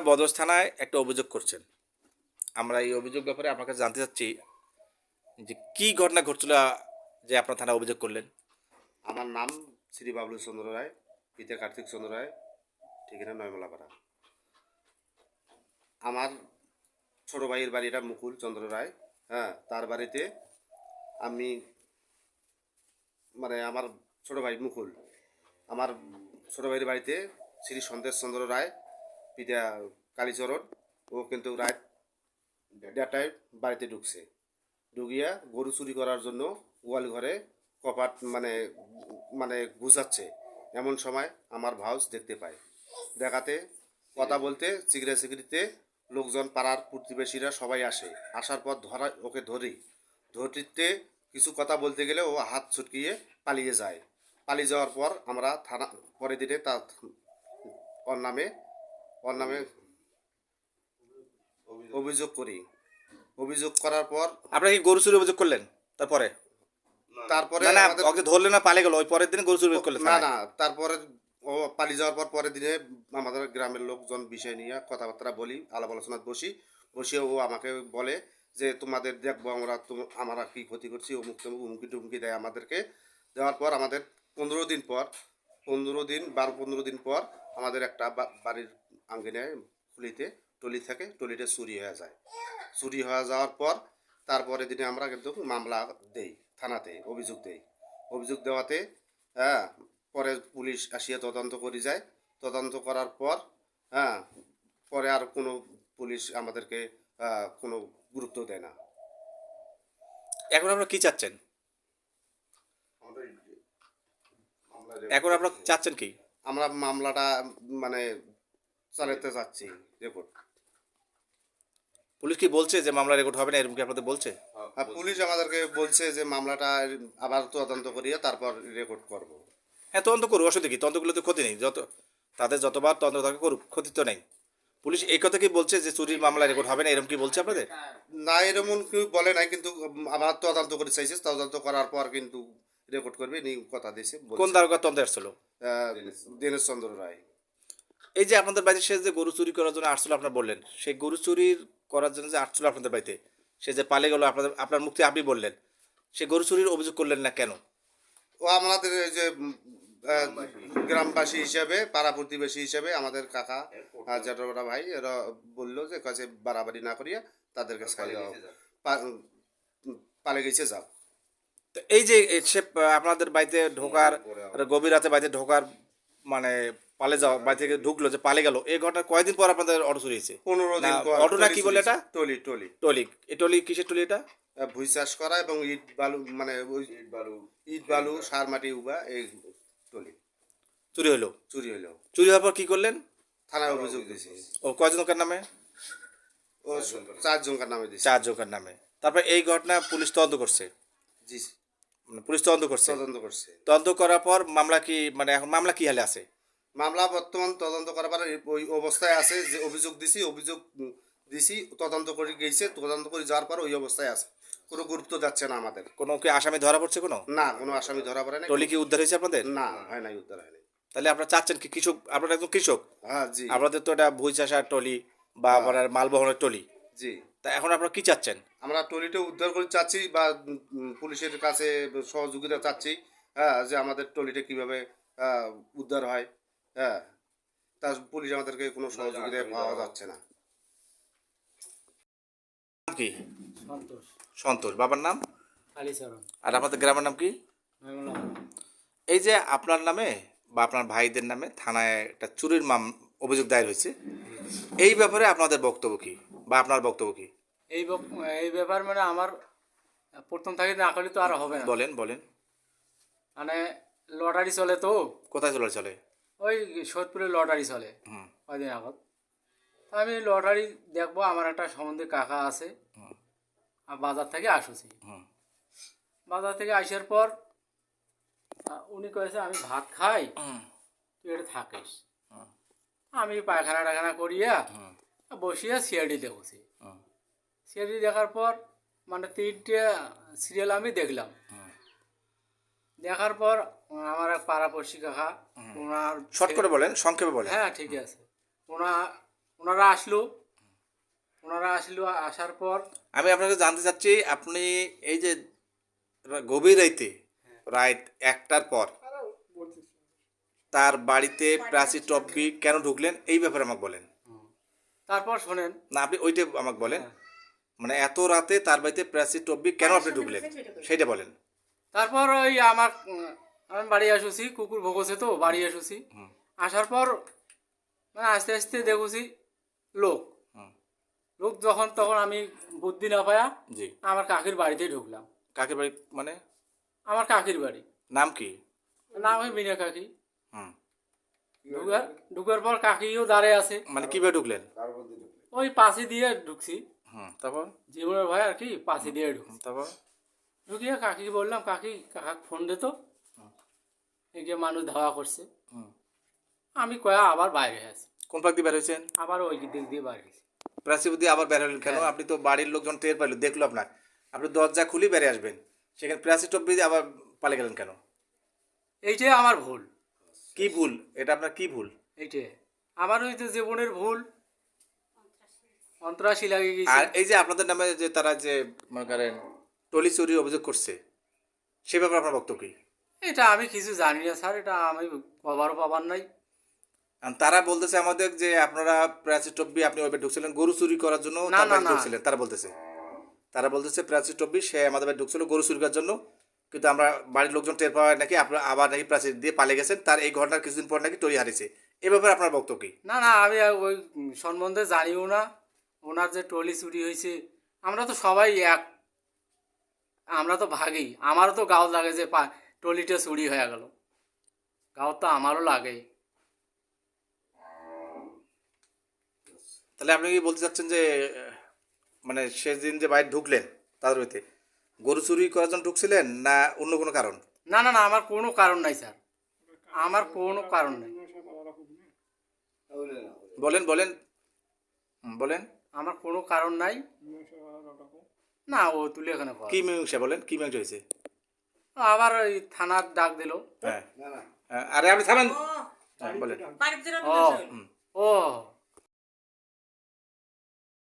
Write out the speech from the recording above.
বদস থানায় একটা অভিযোগ করছেন। আমরা এই অভিযোগ ব্যাপারে আপনার কাছে জানতে চাচ্ছি যে কি ঘটনা ঘটছিল যে আপনার থানায় অভিযোগ করলেন? আমার নাম শ্রী বাবলু চন্দ্র রায়, পিতা কার্তিক চন্দ্র রায়, ঠিকানা নয়মলাপাড়া আমার ছোট ভাইয়ের বাড়িটা মুকুল চন্দ্র রায় হ্যাঁ তার বাড়িতে আমি মানে আমার ছোট ভাই মুকুল, আমার ছোট ভাইয়ের বাড়িতে শ্রী সন্দেশ চন্দ্র রায় পিতা কালীচরণ, ও কিন্তু রাত দেড়টায় বাড়িতে ঢুকছে। ঢুকিয়া গরু চুরি করার জন্য গোয়াল ঘরে কপাট মানে মানে গুছাচ্ছে। এমন সময় আমার ভাউস দেখতে পায়। দেখাতে, কথা বলতে, চিগড়ে চিগড়িতে লোকজন, পাড়ার প্রতিবেশীরা সবাই আসে। আসার পর ধরা, ওকে ধরি। ধরতে কিছু কথা বলতে গেলে ও হাত ছুটকিয়ে পালিয়ে যায়। পালিয়ে যাওয়ার পর আমরা থানা, পরের দিনে তার, ওর নামে ওর নামে অভিযোগ করি। অভিযোগ করার পর আপনারা কি গরু চুরি অভিযোগ করলেন? তারপরে? তারপরে না ওকে ধরলেন না পালে গেল ওই পরের দিন গরু চুরি করলেন না না তারপরে ও পালিয়ে যাওয়ার পর পরের দিনে আমাদের গ্রামের লোকজন বিষয় নিয়ে কথাবার্তা বলি আলাপ আলোচনায় বসি বসে ও আমাকে বলে যে তোমাদের দেখব আমরা আমরা কি ক্ষতি করছি? অমুক তমুক হুমকি টুমকি দেয় আমাদেরকে। দেওয়ার পর আমাদের পনেরো দিন পর পনেরো দিন বারো পনেরো দিন পর আমাদের একটা বাড়ির আঙ্গিনায় খুলিতে টলি থাকে টলিটা চুরি হয়ে যায়। চুরি হয়ে যাওয়ার পর তারপরে দিনে আমরা কিন্তু মামলা দেই থানাতে অভিযোগ দেই। অভিযোগ দেওয়াতে হ্যাঁ পরে পুলিশ আসিয়া তদন্ত করে যায়। তদন্ত করার পর হ্যাঁ পরে আর কোনো পুলিশ আমাদেরকে কোনো গুরুত্ব দেয় না। এখন আপনারা কি চাচ্ছেন? এখন আপনারা চাচ্ছেন কি? আমরা মামলাটা মানে চালাতে চাচ্ছি রেকর্ড। পুলিশ কি বলছে যে মামলা রেকর্ড হবে না এরকম কি আপনাদের বলছে? আর পুলিশ আমাদেরকে বলছে যে মামলাটা আবার তদন্ত করিয়ে তারপর রেকর্ড করব। হ্যাঁ তদন্ত করুক অসুবিধা কি তদন্তগুলো তো ক্ষতি নেই যত তাদের যতবার তদন্ত থাকে করুক ক্ষতি তো নেই। পুলিশ এই কথা কি বলছে যে চুরির মামলা রেকর্ড হবে না এরকম কি বলছে আপনাদের? না এরকম কেউ বলে নাই কিন্তু আবার তদন্ত করে চাইছে তদন্ত করার পর কিন্তু রেকর্ড করবে নি কথা দিয়েছে কোন দারোগা তদন্ত আসছিল? দীনেশ চন্দ্র রায়। এই যে আপনাদের বাড়িতে সে যে গরু চুরি করার জন্য আসছিল আপনার বললেন। সেই গরু চুরির করার জন্য যে আসছিল আপনাদের বাড়িতে সে যে পালে গেল আপনাদের আপনার মুক্তি আপনি বললেন। সে গরু চুরির অভিযোগ করলেন না কেন? ও আমাদের এই যে আহ, গ্রামবাসী হিসাবে পাড়া প্রতিবেশী হিসাবে আমাদের কাকা আর ভাই এরা বলল যে কাছে বাড়াবাড়ি না করিয়া তাদেরকে ছাড়িয়ে দাও পা- উম, পালে গেছে যাও। তো এই যে এ সে আহ, আপনাদের বাড়িতে ঢোকার গভীর রাতে বাড়িতে ঢোকার মানে পালে যাওয়া বাড়ি থেকে ঢুকলো যে পালে গেল। এই ঘটনা কয়দিন পর আপনাদের অটো চুরি হয়েছে? পনেরো দিন না, পর অটো না কি বলে এটা? টলি টলি টলি এই টলি কিসের টলি এটা? ভুই চাষ করা এবং ইট বালু মানে ওই ইট বালু। সার মাটি উবা এই টলি চুরি হলো? চুরি হইল চুরি হওয়ার পর কি করলেন? থানায় অভিযোগ দিয়েছি। ও কয়জনকার নামে? ও চার জনকার নামে দিয়েছি। চার জনকার নামে। তারপর এই ঘটনা পুলিশ তদন্ত করছে? জি। মানে পুলিশ তদন্ত করছে? তদন্ত করছে। তদন্ত করার পর মামলা কি মানে এখন মামলা কি হালে আছে? মামলা বর্তমান তদন্ত করার পরে ওই অবস্থায় আছে যে অভিযোগ দিছি অভিযোগ দিছি তদন্ত করে গেছে তদন্ত করে যাওয়ার পর ওই অবস্থায় আছে। কোনো গুরুত্ব যাচ্ছে না আমাদের। কোনো কি আসামি ধরা পড়ছে কোনো? না কোনো আসামি ধরা পড়ে না টলি কি উদ্ধার হয়েছে আপনাদের? না হয় নাই উদ্ধার হয় নাই। তাহলে আপনারা চাচ্ছেন কি কৃষক আপনারা একজন কৃষক? হ্যাঁ জি। আপনাদের তো এটা ভুই চাষার টলি বা আপনার মাল বহনের টলি। জি। তা এখন আপনারা কি চাচ্ছেন? আমরা টলিটা উদ্ধার করে চাচ্ছি বা পুলিশের কাছে সহযোগিতা চাচ্ছি হ্যাঁ যে আমাদের টলিটা কীভাবে উদ্ধার হয়। হ্যাঁ। তা পুলিশ আমাদেরকে কোনো সহযোগিতা পাওয়া যাচ্ছে না। কি? সন্তোষ। সন্তোষ। বাবার নাম? আর আপনাদের গ্রামের নাম কি? এই যে আপনার নামে বা আপনার ভাইদের নামে থানায় একটা চুরির মাম অভিযোগ দায়ের হয়েছে এই ব্যাপারে আপনাদের বক্তব্য কি? বা আপনার বক্তব্য কি? এই এই ব্যাপার মানে আমার প্রথম থেকে না করলে তো আর হবে না। বলেন বলেন। মানে লটারি চলে তো। কোথায় চলে চলে? ওই সোদপুরে লটারি চলে হুম। কয়দিন আগত। তা আমি লটারি দেখব আমার একটা সম্বন্ধে কাকা আছে। আর বাজার থেকে আসুছি। বাজার থেকে আসার পর উনি কয়েছে আমি ভাত খাই তুই এটা থাকিস। আমি পায়খানা টাখানা করিয়া বসিয়া সিআইডি দেখছি সিআইডি দেখার পর মানে তিনটে সিরিয়াল আমি দেখলাম। দেখার পর আমার এক পাড়াপড়শি কাকা ওনার শর্ট করে বলেন সংক্ষেপে বলেন। হ্যাঁ ঠিক আছে। ওনা ওনারা আসলো। ওনারা আসলো আসার পর আমি আপনাকে জানতে চাচ্ছি আপনি এই যে গভীর রাইতে রাইট একটার পর তার বাড়িতে প্রাচী টব্বি কেন ঢুকলেন? এই ব্যাপারে আমাকে বলেন। তারপর শোনেন। না আপনি ওইটা আমাকে বলেন। মানে এত রাতে তার বাড়িতে প্রাচী টব্বি কেন আপনি ঢুকলেন? সেইটা বলেন। তারপর ওই আমার আমি বাড়ি আসুছি কুকুর ভোগছে তো বাড়ি আসুছি আসার পর মানে আস্তে আস্তে দেখুছি লোক। লোক যখন তখন আমি বুদ্ধি না পায়া জি। আমার কাকির বাড়িতে ঢুকলাম। কাকের বাড়ি মানে? আমার কাকির বাড়ি। নাম কি? নাম হয় বিনা কাকি। হুম। ঢুকার ঢুকার পর কাকিও দাঁড়িয়ে আছে। মানে কীভাবে ঢুকলেন। ওই পাশে দিয়ে ঢুকছি। হুম তারপর? জীবনের ভয় আর কি পাশে দিয়ে ঢুকছি। তারপর? ঢুকিয়ে কাকি বললাম কাকি কাকা ফোন দে তো। এগিয়ে মানুষ ধাওয়া করছে। আমি কয়া আবার বাইরে আছি। কোন পাক দিয়ে বের হয়েছেন? আবার ওই দিক দিয়ে বাইরে দিয়ে আবার বের হলেন কেন? আপনি তো বাড়ির লোকজন টের পাইলো দেখল আপনার। আপনি দরজা খুলি বেরিয়ে আসবেন। সেখানে প্রাচীর টব্বি দিয়ে আবার পালে গেলেন কেন? এইটাই আমার ভুল। কি ভুল? এটা আপনার কি ভুল? এইটাই। আমার ওই তো জীবনের ভুল। অন্তরাশি লাগে গেছে। আর এই যে আপনাদের নামে যে তারা যে মনে করেন টলি চুরির অভিযোগ করছে। সে ব্যাপারে আপনার বক্তব্য কি? এটা আমি কিছু জানি না স্যার। এটা আমি কবারও পাবার নাই। তারা বলতেছে আমাদের যে আপনারা প্রাচীর টব্বি আপনি ওইভাবে ঢুকছিলেন গরু চুরি করার জন্য। ঢুকছিলেন তারা বলতেছে। তারা বলতেছে প্রাচীর টব্বি সে আমাদের বাড়ি ঢুকছিল গরু চুরি করার জন্য কিন্তু আমরা বাড়ির লোকজন টের পাওয়ায় নাকি আপনারা আবার নাকি প্রাচীর দিয়ে পালে গেছেন তার এই ঘটনার কিছুদিন পর নাকি টরি হারিয়েছে। এ ব্যাপারে আপনার বক্তব্য কি? না না আমি ওই সম্বন্ধে জানিও না। ওনার যে টলি চুরি হয়েছে আমরা তো সবাই এক আমরা তো ভাগি আমারও তো গাও লাগে যে পা- টলিটা চুরি হয়ে গেল। গাও তো আমারও লাগে তাহলে আপনি কি বলতে চাচ্ছেন যে মানে সেদিন যে বাইরে ঢুকলেন তাদের হইতে গরু চুরি করার জন্য ঢুকছিলেন না অন্য কোনো কারণ? না না না আমার কোনো কারণ নাই স্যার। আমার কোনো কারণ নাই। বলেন বলেন। বলেন। আমার কোনো কারণ নাই। না ও তুলে এখানে। কি মীমাংসা বলেন? কি মীমাংসা হয়েছে আবার ওই থানার ডাক দিল। হ্যাঁ। হ্যাঁ, আরে আপনি থামেন হ্যাঁ, বলেন। ও ও।